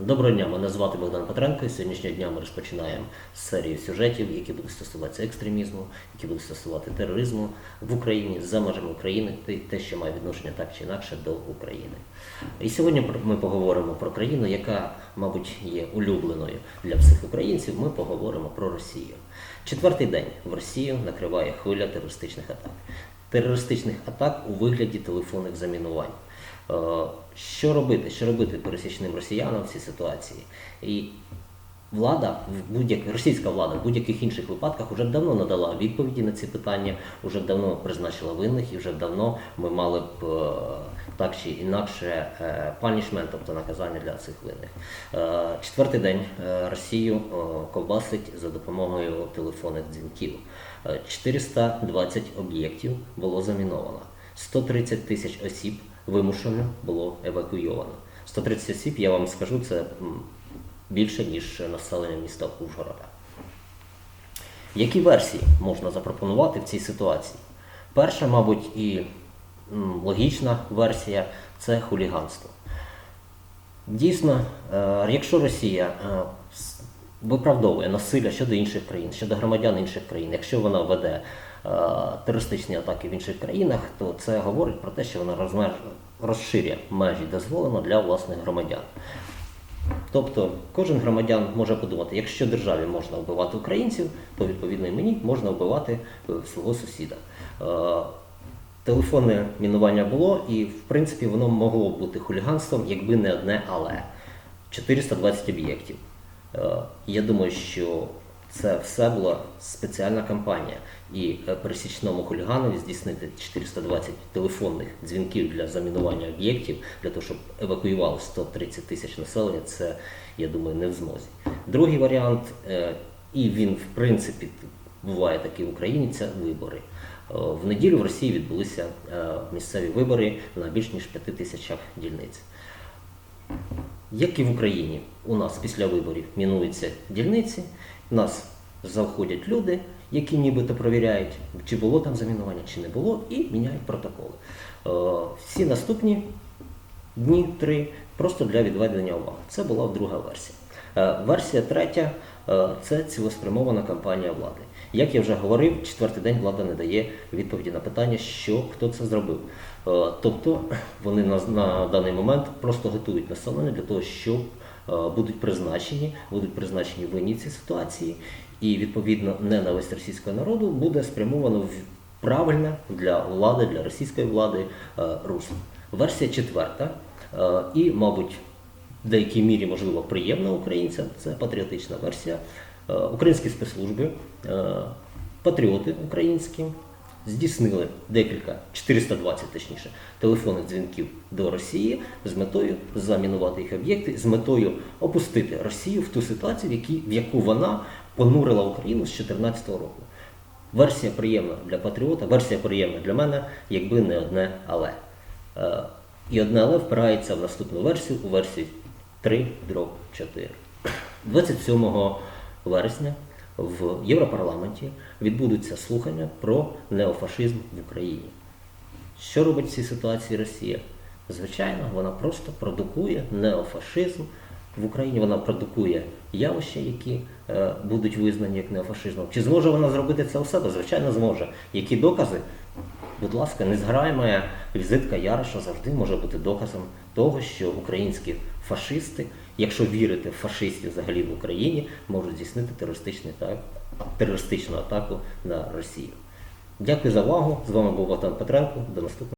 Доброго дня, мене звати Богдан Петренко. І сьогоднішнього дня ми розпочинаємо серію сюжетів, які будуть стосуватися екстремізму, які будуть стосувати тероризму в Україні за межами України, те- те, що має відношення так чи інакше до України. І сьогодні ми поговоримо про країну, яка, мабуть, є улюбленою для всіх українців. Ми поговоримо про Росію. Четвертий день в Росію накриває хвиля терористичних атак. Терористичних атак у вигляді телефонних замінувань. Е, Що робити? Що робити пересічним росіянам в цій ситуації? І влада в будь російська влада в будь-яких інших випадках вже давно надала відповіді на ці питання, вже давно призначила винних і вже давно ми мали б е, так чи інакше панішмент, тобто наказання для цих винних. Е, Четвертий день е, Росію ковбасить за допомогою телефонних дзвінків. Е, 420 об'єктів було заміновано. 130 тисяч осіб вимушено було евакуйовано. 130 осіб, я вам скажу, це більше, ніж населення міста Ужгорода. Які версії можна запропонувати в цій ситуації? Перша, мабуть, і логічна версія це хуліганство. Дійсно, е, якщо Росія е, виправдовує насилля щодо інших країн, щодо громадян інших країн, якщо вона веде е, терористичні атаки в інших країнах, то це говорить про те, що вона розширює межі дозволено для власних громадян. Тобто кожен громадян може подумати, якщо державі можна вбивати українців, то відповідно і мені можна вбивати е, свого сусіда. Е, Телефонне мінування було, і в принципі воно могло бути хуліганством, якби не одне але 420 об'єктів. Е, Я думаю, що це все була спеціальна кампанія, і е, пересічному хуліганові здійснити 420 телефонних дзвінків для замінування об'єктів для того, щоб евакуювали 130 тисяч населення. Це я думаю не в змозі. Другий варіант, е, і він в принципі буває такий в Україні, це вибори. Е, В неділю в Росії відбулися місцеві вибори на більш ніж 5 тисячах дільниць. Як і в Україні, у нас після виборів мінуються дільниці, в нас заходять люди, які нібито провіряють, чи було там замінування, чи не було, і міняють протоколи. Е, Всі наступні дні, три, просто для відведення уваги. Це була друга версія. Е, Версія третя е, це цілеспрямована кампанія влади. Як я вже говорив, четвертий день влада не дає відповіді на питання, що хто це зробив. Е, Тобто вони на, на даний момент просто готують населення для того, щоб будуть призначені, будуть призначені винні в цій ситуації, і відповідно ненависть російського народу буде спрямовано в правильне для влади, для російської влади русло. Версія четверта, і, мабуть, в деякій мірі, можливо, приємна українцям, це патріотична версія. Е, Українські спецслужби, е, патріоти українські здійснили декілька, 420 точніше, телефонних дзвінків до Росії з метою замінувати їх об'єкти, з метою опустити Росію в ту ситуацію, в, яку вона понурила Україну з 2014 року. Версія приємна для патріота, версія приємна для мене, якби не одне але. Е, І одне але впирається в наступну версію, у версії 3 дроб 4. 27 вересня в Європарламенті відбудуться слухання про неофашизм в Україні. Що робить в цій ситуації Росія? Звичайно, вона просто продукує неофашизм в Україні. Вона продукує явища, які е, будуть визнані як неофашизмом. Чи зможе вона зробити це у себе? Звичайно, зможе. Які докази? Будь ласка, незграєма візитка Яроша завжди може бути доказом того, що українські фашисти, якщо вірити в фашистів взагалі в Україні, можуть здійснити терористичний терористичну атаку на Росію. Дякую за увагу. З вами був Богдан Петренко. До наступного.